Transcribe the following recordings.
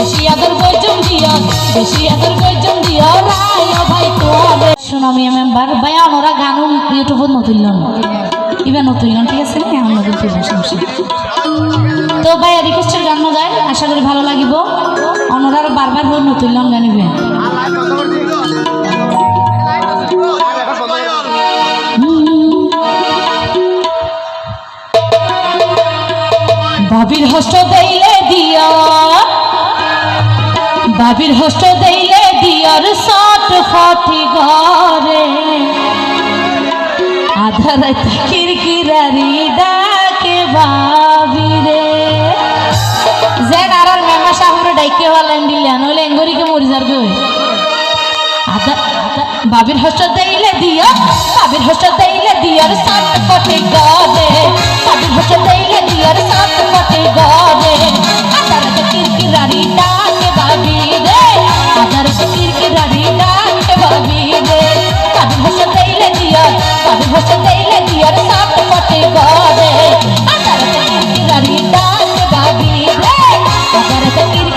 বেশি আদর গর্জন দিও বেশি আদর গর্জন দিও ভাই তোমাদের শোনো ইউটিউবত নতুন ইবা নতুন ঠিক আছে? হ্যাঁ, তো ভাই রিকোয়েস্টের গান যায় আশা করি ভালো লাগিব। অনরার বারবার হয়ে নতুন গানিবে ভাবির হস্ত দইলে দিয়া বাবির হস্ত দেইলে দিয়ার সট ফটি ঘরে। আধা রাতে কিরকিরারি ডাকে বাবিরে। যেন আর আর মেমা সাহুরে ডাইকে হলেন দিলেন হইলে এঙ্গরিকে মরি যার গই বাবির হস্ত দেইলে দিয়া, বাবির হস্ত দেইলে দিয়ার সট ফটি ঘরে। বাবির হস্ত দেইলে দিয়ার সট বাবির হস্ত দেইলে দিয়ার সট ফটি ঘরে আধা রাতে কিরকিরারি ডাকে বাবিরে আধা রাতে কিরকিরারি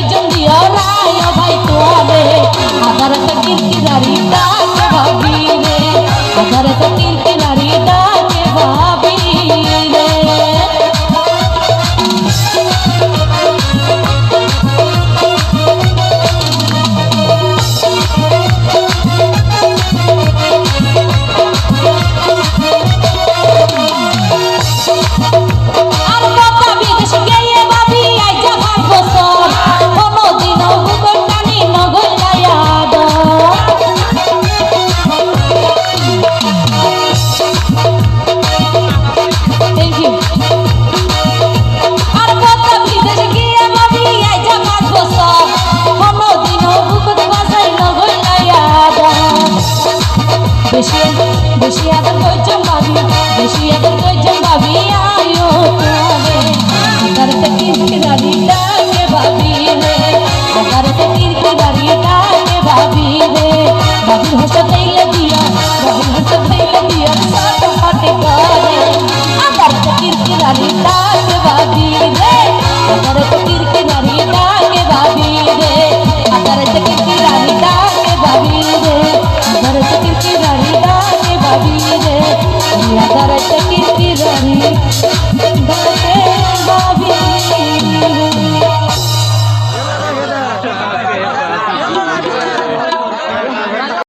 একজন দিও রায় ভাই তোয়ারে আধার তকির